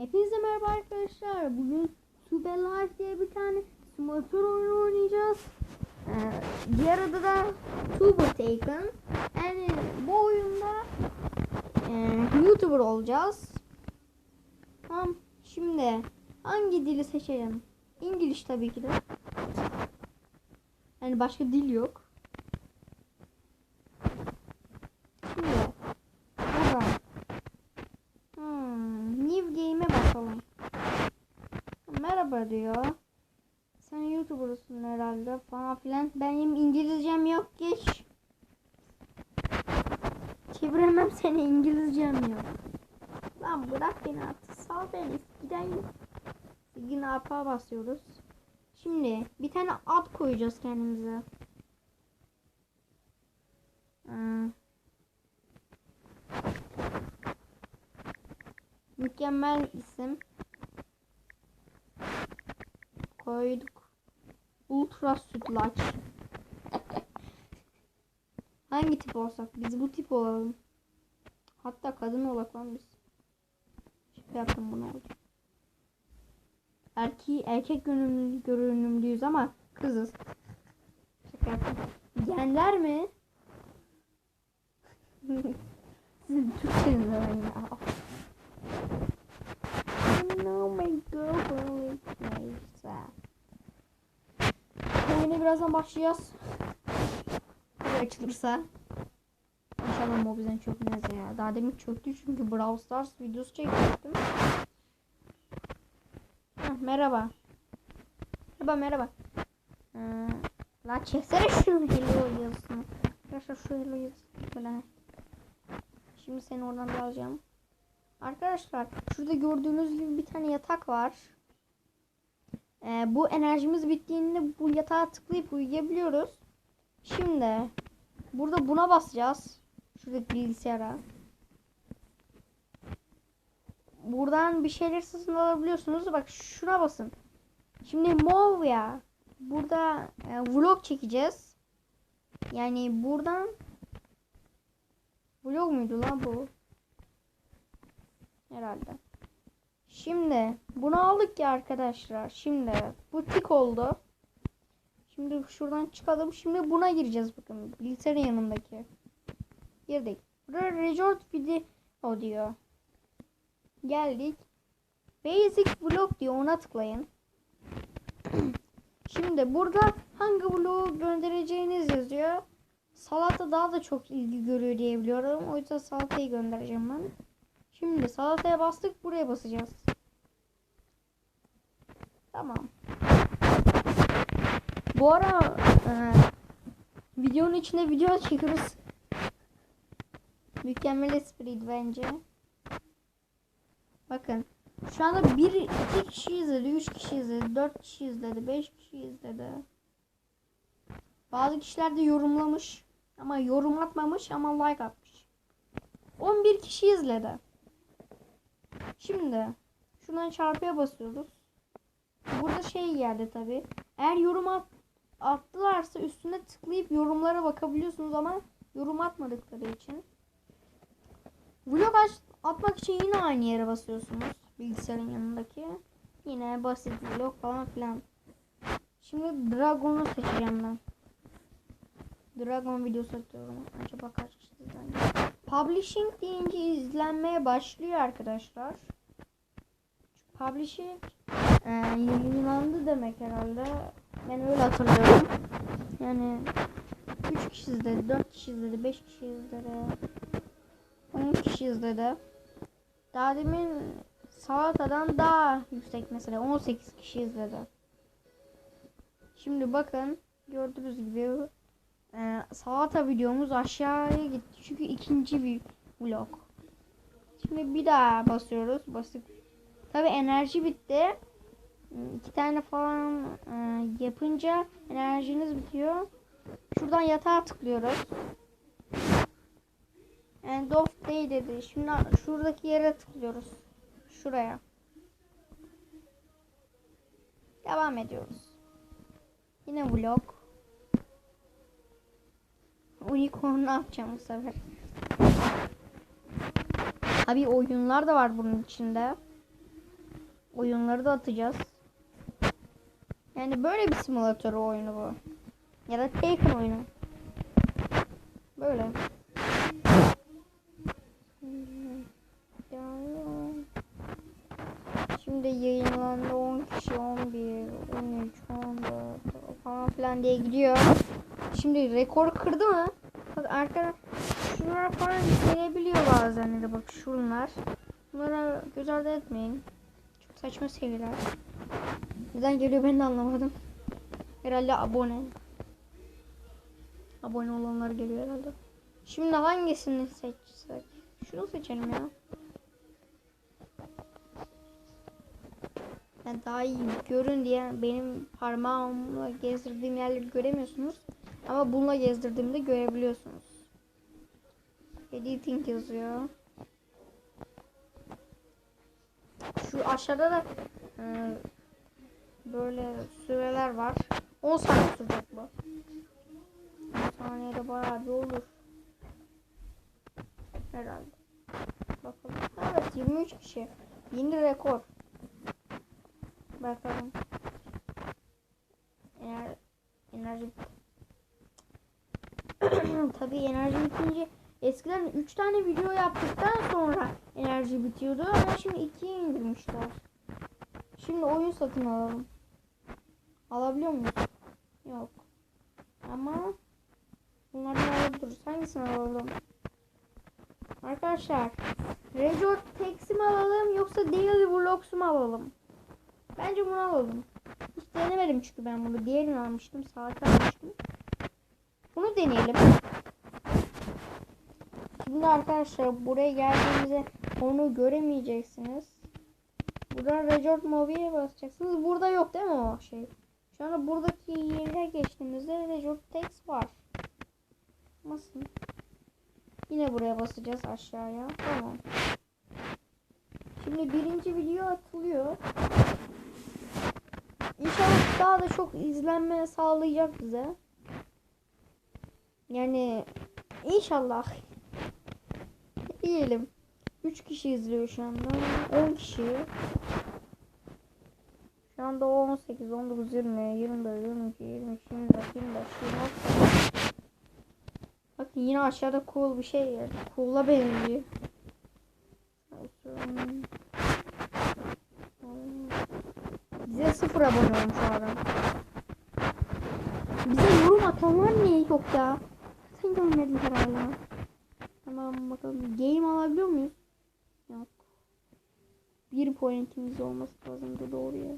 Hepinize merhaba arkadaşlar. Bugün Tube Life diye bir tane simülatör oyunu oynayacağız. Ee, diğer adı da Tuber Taken. Yani bu oyunda e, YouTuber olacağız. Tamam. Şimdi hangi dili seçelim? İngiliz tabii ki de. Yani başka dil yok. Şimdi buradan Hmm, new game'e bakalım. Merhaba diyor. Sen YouTuber'sın herhalde falan filan. Benim İngilizcem yok geç. Çeviremem seni İngilizcem yok. Lan bırak beni artık sal beni. Gideyim. Yine apa basıyoruz. Şimdi bir tane ad koyacağız kendimize. Hmm. Mükemmel isim. Koyduk. Ultra sütlaç. Hangi tip olsak? Biz bu tip olalım. Hatta kadın olak lan biz. Şaka yaptım bunu oldu. Erkeği erkek görünümlü, görünümlüyüz ama kızız. Şaka yaptım. Genler mi? Sizin Türkçeniz ben ya. Know my girlfriend neyse. Oyuna birazdan başlayacağız. Tabii açılırsa. İnşallah mobilden çökmez ya. Daha demin çöktü çünkü Brawl Stars videosu çekmiştim. Heh, merhaba. Merhaba merhaba. Ee, la çeksene şunu hello yazısını. Arkadaşlar şu hello yazısını böyle. Şimdi seni oradan bir alacağım. Arkadaşlar şurada gördüğünüz gibi bir tane yatak var. Ee, bu enerjimiz bittiğinde bu yatağa tıklayıp uyuyabiliyoruz. Şimdi burada buna basacağız. Şuradaki bilgisayara. Buradan bir şeyler satın alabiliyorsunuz. Bak şuna basın. Şimdi mov ya. Burada e, vlog çekeceğiz. Yani buradan vlog muydu lan bu? herhalde. Şimdi bunu aldık ya arkadaşlar. Şimdi bu tik oldu. Şimdi şuradan çıkalım. Şimdi buna gireceğiz bakın. Bilgisayarın yanındaki. Girdik. Burada resort video diyor. Geldik. Basic vlog diyor. Ona tıklayın. Şimdi burada hangi vlogu göndereceğiniz yazıyor. Salata daha da çok ilgi görüyor diye biliyorum. O yüzden salatayı göndereceğim ben. Şimdi salataya bastık buraya basacağız. Tamam. Bu ara e, videonun içinde video çekiyoruz. Mükemmel espriydi bence. Bakın. Şu anda bir iki kişi izledi, üç kişi izledi, dört kişi izledi, beş kişi izledi. Bazı kişiler de yorumlamış. Ama yorum atmamış ama like atmış. 11 kişi izledi. Şimdi şuradan çarpıya basıyoruz. Burada şey geldi tabi. Eğer yorum at, attılarsa üstüne tıklayıp yorumlara bakabiliyorsunuz ama yorum atmadıkları için. Vlog aç, atmak için yine aynı yere basıyorsunuz. Bilgisayarın yanındaki. Yine basit vlog falan filan. Şimdi Dragon'u seçeceğim ben. Dragon videosu atıyorum. Acaba kaç kişi izleniyor? Publishing deyince izlenmeye başlıyor arkadaşlar. Publishing e, yayınlandı demek herhalde. Ben öyle hatırlıyorum. Yani 3 kişi izledi, 4 kişi izledi, 5 kişi izledi. 10 kişi izledi. Daha demin salatadan daha yüksek mesela 18 kişi izledi. Şimdi bakın gördüğünüz gibi e, salata videomuz aşağıya gitti. Çünkü ikinci bir vlog. Şimdi bir daha basıyoruz. Basıp tabi enerji bitti. İki tane falan e, yapınca enerjiniz bitiyor. Şuradan yatağa tıklıyoruz. End of day dedi. Şimdi şuradaki yere tıklıyoruz. Şuraya. Devam ediyoruz. Yine vlog. Unicorn'u atacağım bu sefer. Tabii oyunlar da var bunun içinde. oyunları da atacağız. Yani böyle bir simülatör oyunu bu. Ya da Taken oyunu. Böyle. Şimdi yayınlandı 10 kişi 11 13 14 falan filan diye gidiyor. Şimdi rekor kırdı mı? Bak arkadaşlar şunlar falan gelebiliyor bazen de bak şunlar. Bunlara göz ardı etmeyin. Çok saçma şeyler. Neden geliyor ben de anlamadım. Herhalde abone. Abone olanlar geliyor herhalde. Şimdi hangisini seçsek? Şunu seçelim ya. Yani daha iyi görün diye benim parmağımla gezdirdiğim yerleri göremiyorsunuz. Ama bununla gezdirdiğimde görebiliyorsunuz. Editing yazıyor. Şu aşağıda da e, böyle süreler var. 10 saniye sürecek bu. 10 saniyede bayağı bir olur. Herhalde. Bakalım. Evet 23 kişi. Yeni rekor. Bakalım. Ener enerji Tabii enerji bitince eskiden 3 tane video yaptıktan sonra enerji bitiyordu ama şimdi 2'ye indirmişler. Şimdi oyun satın alalım. Alabiliyor muyuz? Yok. Ama bunlardan alabiliriz. Hangisini alalım? Arkadaşlar Resort Taxi mi alalım yoksa Daily Vlogs mu alalım? Bence bunu alalım. Hiç denemedim çünkü ben bunu. Diğerini almıştım. Saat almıştım. Bunu deneyelim. Şimdi arkadaşlar buraya geldiğimizde onu göremeyeceksiniz. Buradan Resort Mobile'e basacaksınız. Burada yok değil mi o şey? Şu anda buradaki yere geçtiğimizde Resort Text var. Nasıl? Yine buraya basacağız aşağıya. Tamam. Şimdi birinci video atılıyor. İnşallah daha da çok izlenme sağlayacak bize. Yani inşallah. Diyelim. 3 kişi izliyor şu anda. 10 kişi. Şu anda 18, 19, 20, 24, 22, 23, 24, 25, 26. Bakın yine aşağıda cool bir şey var. Cool'a benziyor. Bize sıfır abone olmuş adam. Bize yorum atanlar niye yok ya? Sen görmedin herhalde. Tamam bakalım. Game alabiliyor muyuz? Yok. Bir pointimiz olması lazım. Doğru ya.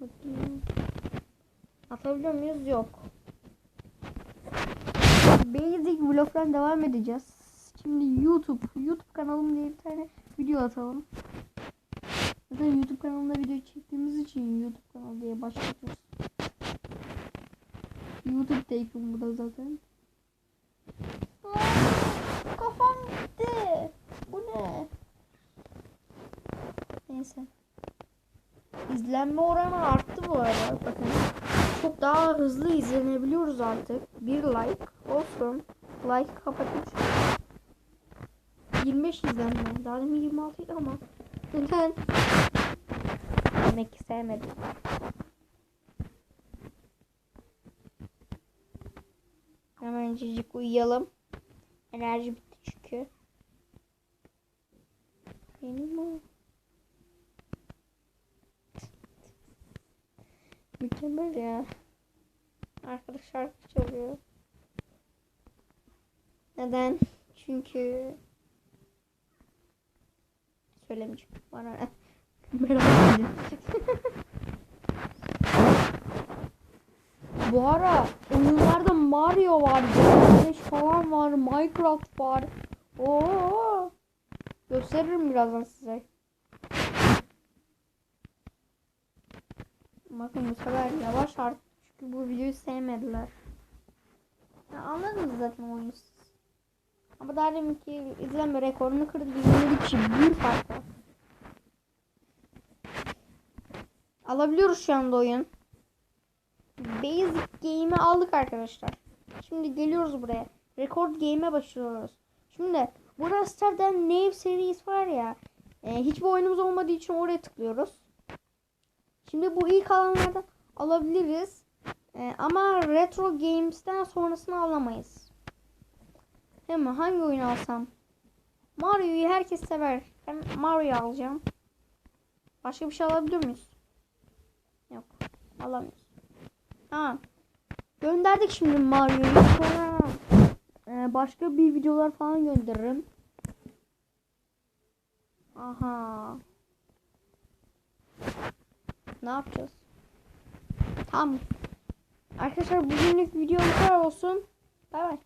Bakayım. Atabiliyor muyuz? Yok. Basic vlog'dan devam edeceğiz. Şimdi YouTube. YouTube kanalım diye bir tane video atalım. Zaten YouTube kanalında video çektiğimiz için YouTube kanalı diye başlatıyoruz. YouTube take'im bu da zaten. Aa, kafam gitti. Bu ne? Neyse. İzlenme oranı arttı bu arada. Bakın. Çok daha hızlı izlenebiliyoruz artık. Bir like olsun. Like kapatmış. 25 izlenme. Daha demin 26 idi ama. Neden? Demek ki sevmedim. Hemencik uyuyalım. Enerji bitti çünkü. Benim o. Mükemmel ya. Arkadaş şarkı çalıyor. Neden? Çünkü söylemeyeceğim. Bana ne? Merak edin. Bu ara oyunlarda Mario var, Güneş falan var, Minecraft var. Oo! Gösteririm birazdan size. Bakın bu sefer yavaş artık çünkü bu videoyu sevmediler. Ya anladınız zaten oyunu. Ama daha ki izlenme rekorunu kırdı. 27 kişi bir farkla. Alabiliyoruz şu anda oyun. Basic Game'i aldık arkadaşlar. Şimdi geliyoruz buraya. Record Game'e başlıyoruz. Şimdi burası zaten Nave Series var ya. Ee, hiçbir oyunumuz olmadığı için oraya tıklıyoruz. Şimdi bu ilk alanlardan alabiliriz. Ee, ama Retro Games'ten sonrasını alamayız. Hemen hangi oyunu alsam? Mario'yu herkes sever. Ben Mario'yu alacağım. Başka bir şey alabilir miyiz? Yok. Alamıyoruz. Ha. Gönderdik şimdi Mario'yu. Sonra e, başka bir videolar falan gönderirim. Aha. Ne yapacağız? Tamam. Arkadaşlar bugünlük videom bu olsun. Bay bay.